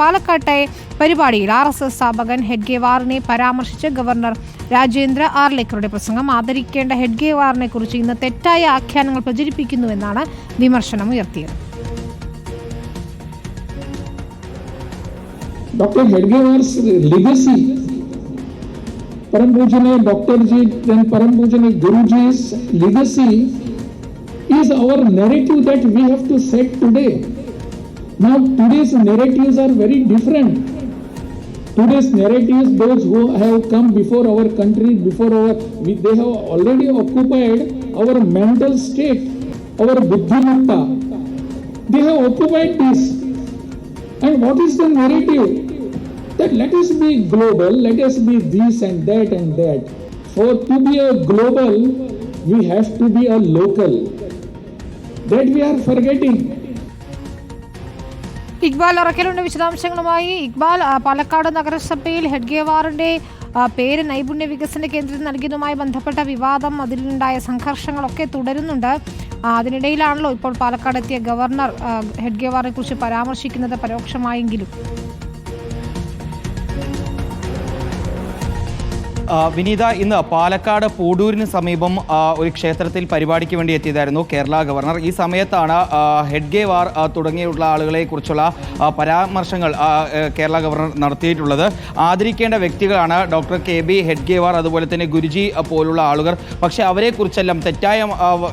പാലക്കാട്ടെ പരിപാടിയിൽ R S S സ്ഥാപകൻ ഹെഡ്ഗേവാറിനെ പരാമർശിച്ച് ഗവർണർ രാജേന്ദ്ര ആർലേക്കറുടെ പ്രസംഗം ആദരിക്കേണ്ട ഹെഡ്ഗേവാറിനെ കുറിച്ച് ഇന്ന് തെറ്റായ ആഖ്യാനങ്ങൾ പ്രചരിപ്പിക്കുന്നുവെന്നാണ് വിമർശനം ഉയർത്തിയത് doctor legacy, Param Pujane Dr. Ji, then Param Pujane Guruji's legacy is our narrative that we have. Now, today's narratives are very different. Today's narratives, those who have come before our country, before our, they have already occupied our mental state, our buddhimatta. They have occupied this. And what is the narrative? That let us be global, let us be this and that and that. For to be a global, we have to be a local. That we are forgetting. Iqbal അറക്കലുണ്ട്. വിശദാംശങ്ങളുമായി ഇക്ബാൽ പാലക്കാട് നഗരസഭയിൽ ഹെഡ്ഗേവാറിന്റെ ഗേവാറിന്റെ പേര് നൈപുണ്യ വികസന കേന്ദ്രത്തിന് നൽകിയതുമായി ബന്ധപ്പെട്ട വിവാദം അതിലുണ്ടായ സംഘർഷങ്ങളൊക്കെ തുടരുന്നുണ്ട്. അതിനിടയിലാണല്ലോ ഇപ്പോൾ പാലക്കാട് എത്തിയ ഗവർണർ ഹെഡ് ഹെഡ്ഗേവാറിനെ കുറിച്ച് പരാമർശിക്കുന്നത് പരോക്ഷമായെങ്കിലും. വിനീത ഇന്ന് പാലക്കാട് പൂടൂരിന് സമീപം ഒരു ക്ഷേത്രത്തിൽ പരിപാടിക്ക് വേണ്ടി എത്തിയതായിരുന്നു കേരള ഗവർണർ. ഈ സമയത്താണ് ഹെഡ്ഗേവാർ തുടങ്ങിയുള്ള ആളുകളെ കുറിച്ചുള്ള പരാമർശങ്ങൾ കേരള ഗവർണർ നടത്തിയിട്ടുള്ളത്. ആദരിക്കേണ്ട വ്യക്തികളാണ് ഡോക്ടർ കെ ബി ഹെഡ്ഗേവാർ അതുപോലെ തന്നെ ഗുരുജി പോലുള്ള ആളുകൾ. പക്ഷേ അവരെക്കുറിച്ചെല്ലാം തെറ്റായ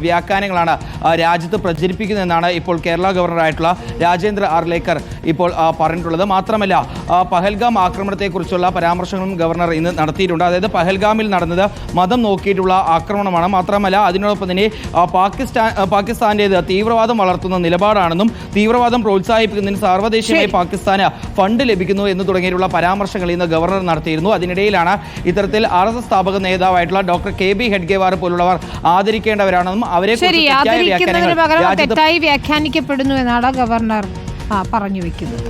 വ്യാഖ്യാനങ്ങളാണ് രാജ്യത്ത് പ്രചരിപ്പിക്കുന്നതെന്നാണ് ഇപ്പോൾ കേരള ഗവർണറായിട്ടുള്ള രാജേന്ദ്ര ആർലേക്കർ ഇപ്പോൾ പറഞ്ഞിട്ടുള്ളത്. മാത്രമല്ല പഹൽഗാം ആക്രമണത്തെക്കുറിച്ചുള്ള പരാമർശങ്ങളും ഗവർണർ ഇന്ന് നടത്തിയിട്ടുണ്ട്. അതായത് പഹൽഗാമിൽ നടന്നത്. മതം നോക്കിയിട്ടുള്ള ആക്രമണമാണ്. മാത്രമല്ല അതിനോടൊപ്പം തന്നെ പാകിസ്ഥാൻ പാകിസ്ഥാന്റേത് തീവ്രവാദം വളർത്തുന്ന നിലപാടാണെന്നും തീവ്രവാദം പ്രോത്സാഹിപ്പിക്കുന്നതിന് സാർവദേശീയമായി പാകിസ്ഥാന് ഫണ്ട് ലഭിക്കുന്നു എന്ന് തുടങ്ങിയിട്ടുള്ള പരാമർശങ്ങൾ ഇന്ന് ഗവർണർ നടത്തിയിരുന്നു. അതിനിടയിലാണ് ഇത്തരത്തിൽ ആർ എസ് എസ് സ്ഥാപക നേതാവായിട്ടുള്ള ഡോക്ടർ കെ ബി ഹെഡ്ഗേവാർ പോലുള്ളവർ ആദരിക്കേണ്ടവരാണെന്നും അവരെ തെറ്റായി വ്യാഖ്യാനിക്കപ്പെടുന്നു എന്നാണ് ഗവർണർ പറഞ്ഞു വെക്കുന്നത്.